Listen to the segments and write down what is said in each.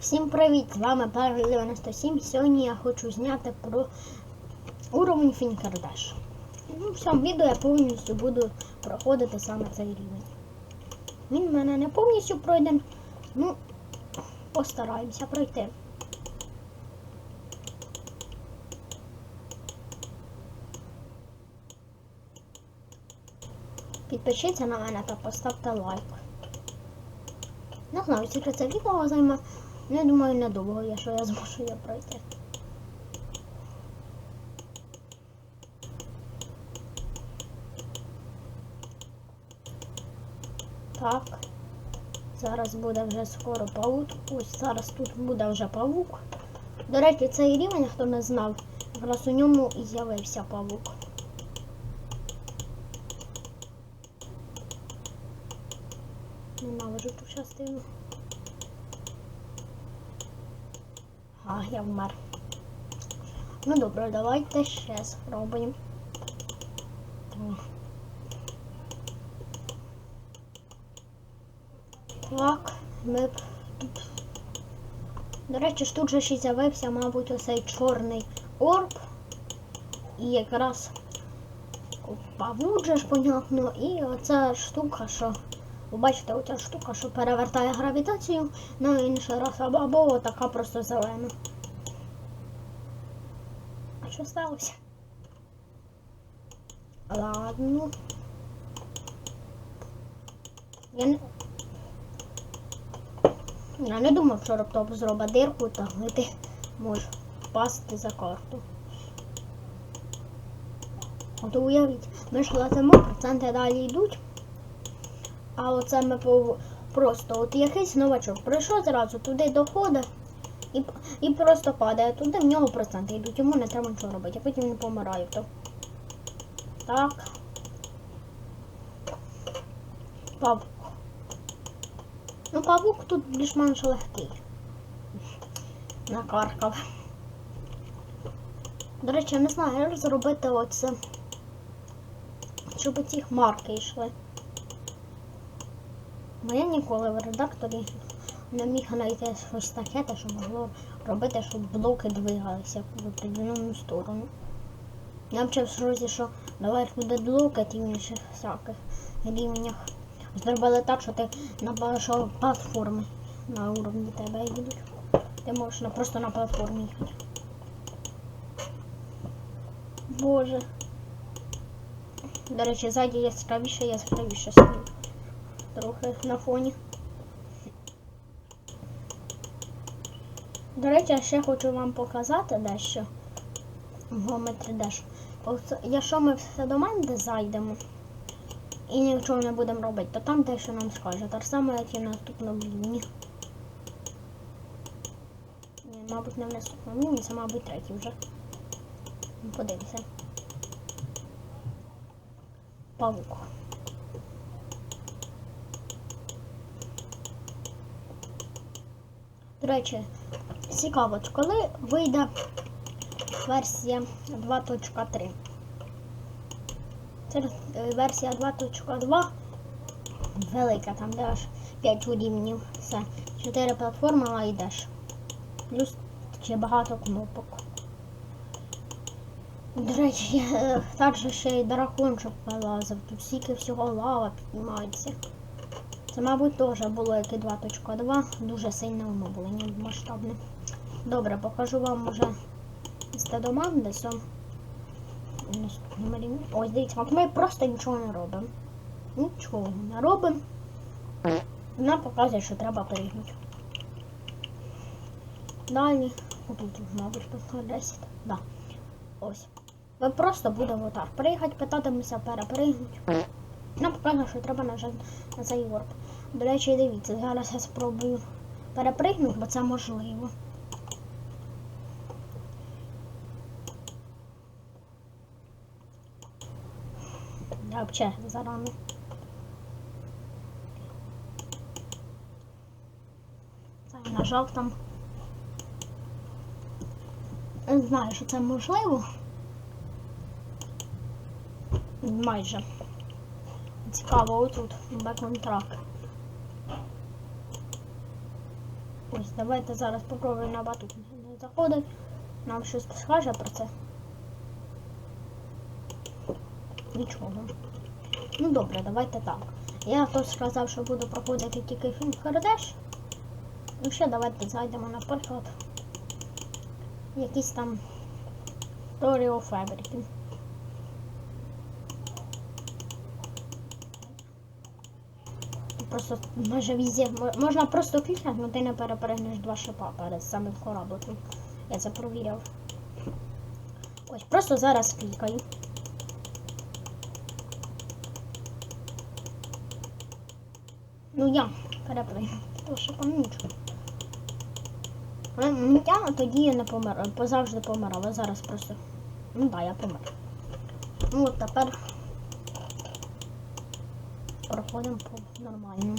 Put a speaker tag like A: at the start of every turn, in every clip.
A: Всім привіт! З вами Перший 97. Сьогодні я хочу зняти про уровень Фінкердеш. Ну, в цьому відео я повністю буду проходити саме цей рівень. Він в мене не повністю пройден, ну, постараємося пройти. Підпишіться на мене та поставте лайк. Не знаю, скільки це відео займе. Ну, я думаю, недовго, якщо я зможу його пройти. Так. Зараз буде вже скоро паук. Ось зараз тут буде вже павук. До речі, цей рівень, хто не знав, якраз у ньому і з'явився павук. Ненавиджу ту частину. А, я вмер. Ну добре, давайте ще спробуємо. Так, ми тут. До речі, ж тут же ще з'явився, мабуть, оцей чорний орб. І якраз павук же ж, понятно, і оця штука, що ви бачите, оця штука, що перевертає гравітацію на інший раз, або, або така просто зелена. А що сталося? Ладно. Я не... Я не думав, що раптом зробить дирку та ти можеш впасти за карту. От уявіть, ми ж летимо, проценти далі йдуть. А оце ми просто от якийсь новачок прийшов зразу туди доходить і, і просто падає туди, в нього проценти йдуть, йому не треба нічого робити, а потім він помирає. То. Так. Павук. Ну, павук тут більш-менш легкий. Накаркав. До речі, я не знаю, як зробити оце, щоб ці хмарки йшли. Бо я ніколи в редакторі не міг знайти щось таке, що могло робити, щоб блоки двигалися в определенну сторону. Я вчив розі, що наверх буде блоки в інших всяких рівнях. Зробили так, що ти на що платформи на уровні тебе їдуть. Ти можеш просто на платформі їхати. Боже. До речі, ззаді яскравіше, яскравіше світ трохи на фоні. До речі, я ще хочу вам показати дещо в Геометрі Dash. Якщо ми все до мене зайдемо і нічого не будемо робити, то там дещо нам скаже. Так само, як і в наступному рівні. Ні, мабуть, не в наступному рівні, це, мабуть, третій вже. Подивимося. Павук. До речі, цікаво, коли вийде версія 2.3. Це е, версія 2.2 велика, там де аж 5 рівнів. Все. 4 платформи але йдеш. Плюс ще багато кнопок. До речі, я е, також ще й дракончик вилазив. Тут стільки всього лава піднімається. Це, мабуть, теж було як і 2.2. Дуже сильне воно було, не масштабне. Добре, покажу вам вже стадоман десь. Ось дивіться, ми просто нічого не робимо. Нічого не робимо. Вона показує, що треба перегнути. Далі. Отут, мабуть, тут 10. Да. Ось. Ви просто будемо отак пригати, питатимуся перепригнути. Нам показує, що треба нажати на цей ворп. До речі, дивіться, зараз я спробую перепригнути, бо це можливо. Я взагалі зарано. Це нажав там. Не знаю, що це можливо. Майже. Цікаво, отут беконтрак. Ось, давайте зараз попробуємо на батут не заходить. Нам щось скаже про це. Нічого. Ну добре, давайте так. Я то сказав, що буду проходити тільки фільм Хардеш. Ну ще давайте зайдемо, наприклад, якісь там Торіо Фабрики. Просто майже везде. Можна просто клікати, але ти не перепригнеш два шипа перед самим корабликом. Я це провіряв. Ось, просто зараз клікаю. Ну я перепригну. Два шипа, ну нічого. Але я тоді я не помер, позавжди помирав, а зараз просто. Ну да, я помер. Ну от тепер проходимо по нормальному.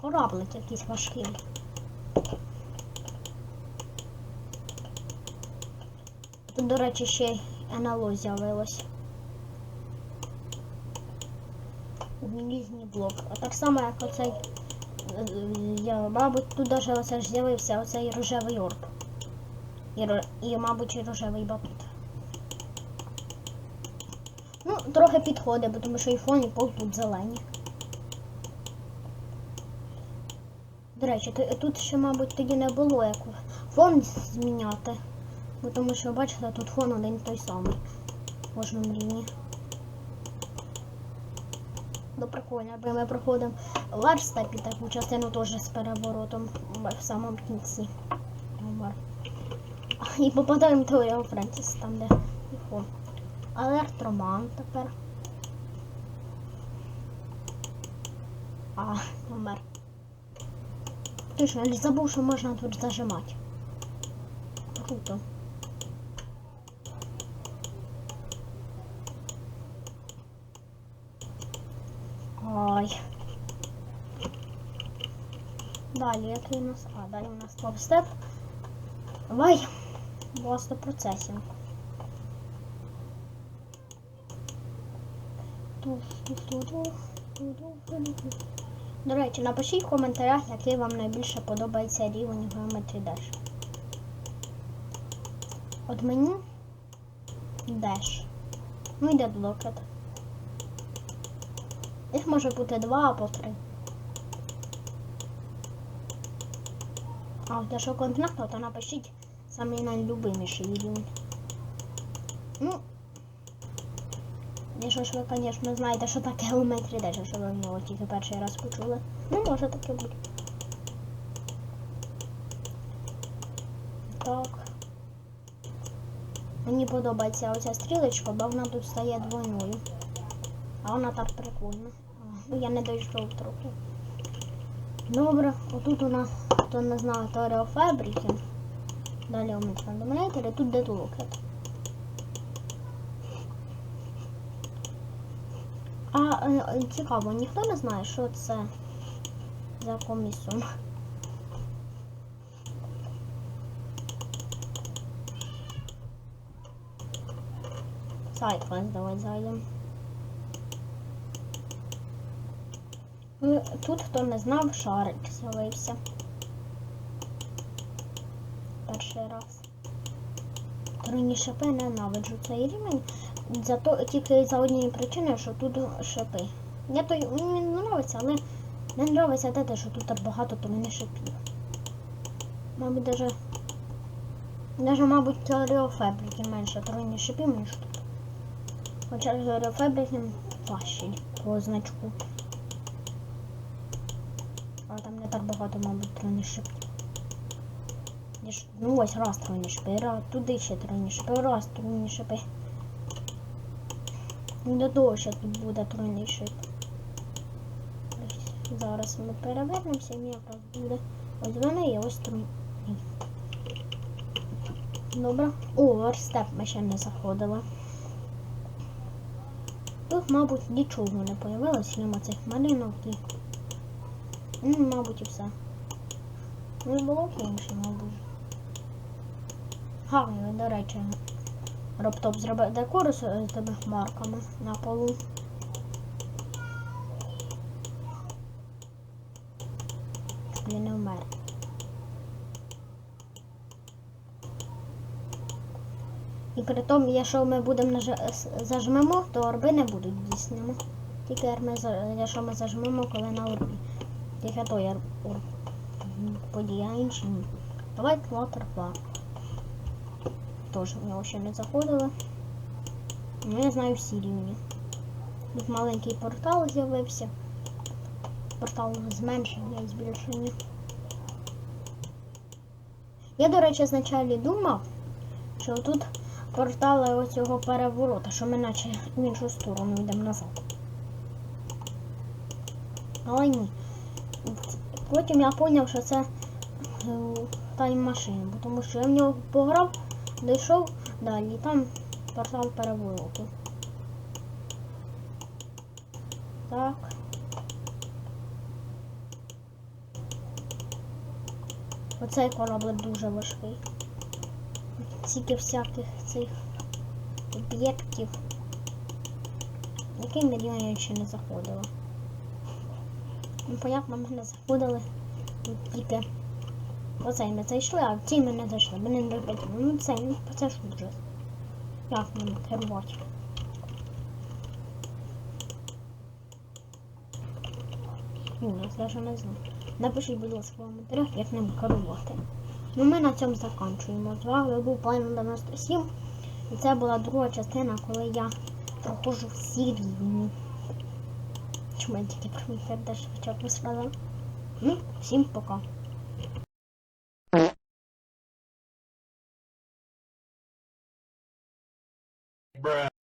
A: Кораблик якийсь важкий. Тут, до речі, ще й НЛО з'явилось. Різні блок. А так само, як оцей. Я, мабуть, тут даже оце ж з'явився оцей рожевий орб. І, і, мабуть, і рожевий батут. Ну, трохи підходить, тому що фон, і пол тут зелені. До речі, тут ще, мабуть, тоді не було як фон зміняти. Бо тому що, бачите, тут фон один той самий в кожному рівні. Ну, прикольно, бо ми проходимо в арстепі таку частину теж з переворотом в самому кінці. І попадаємо в Теорію Френсіс, там де фон. Електроман тепер. А, номер. Точно, я забув, що можна тут зажимати. Круто. Ай. Далі, який у нас? А, далі у нас топ-степ. Давай. Власне процесінг. До речі, напишіть в коментарях, який вам найбільше подобається рівень Geometry Dash. От мені Dash. Ну йде Blocket. Їх може бути два або три. А от якщо конкретно, то напишіть самий найлюбиміший рівень. Ну, Якщо ж ви, звісно, знаєте, що таке Geometry Dash, якщо ви в нього тільки перший раз почули. Ну, може таке бути. Так. Мені подобається оця стрілочка, бо вона тут стає двойною. А вона так прикольна. Ну, я не дійшов трохи. Добре, отут у нас, хто не знає, теорія. Далі у мене фундаментарі, тут де А е, цікаво, ніхто не знає, що це за комісум. Сайт вас давай зайдемо. Ну, Тут, хто не знав, шарик з'явився. Перший раз. Троні шипи ненавиджу цей рівень. Зато тільки за однієї причини, що тут шипи. Я той мені не подобається, але не подобається те, що тут так багато троні шипів. Мабуть, даже, даже мабуть, теорія фабрики менше троні шипів, ніж тут. Хоча теорія фабрики важчий по значку. Але там не так багато, мабуть, троні шипів. Ну ось раз троні шипи, раз, туди ще троні шипи, раз троні шипи. До того, що тут буде тройний шип. Зараз ми перевернемося, і якраз буде. Ось вони і ось тройний. Добре. О, верстеп ми ще не заходили. Тут, мабуть, нічого не появилось, крім цих малюнок і. Ну, мабуть, і все. Ну, і було інше, мабуть. Гарно, до речі. Роптоп зробив декор з з тими марками на полу. він не вмер. І при тому, якщо ми будемо зажмемо, то орби не будуть дійсними. Тільки ми, якщо ми зажмемо, коли на орбі. Тільки той орб, подія, інші ні. Water 2. Теж в нього ще не заходили. Ну, я знаю всі рівні. Тут маленький портал з'явився. Портал зменшення і збільшення. Я, до речі, спочатку думав, що тут портали оцього переворота, що ми наче в іншу сторону йдемо назад. Але ні. Потім я зрозумів, що це тайм-машина, тому що я в нього пограв, дійшов далі, там портал перевороту. Так. Оцей кораблик дуже важкий. Стільки всяких цих об'єктів. Який я ще не заходила. Ну, понятно, ми не заходили. Тут тільки оцей ми зайшли, а цей ми не зайшли. Ми не доходили. Ну цей, ну це ж ужас. Як нам керувати? Ужас, я вже не знаю. Напишіть, будь ласка, в коментарях, як ним керувати. Ну, ми на цьому закінчуємо. З вами був План 97. І це була друга частина, коли я проходжу всі рівні. Чому я тільки про мій теж спочатку сказав? Ну, всім пока.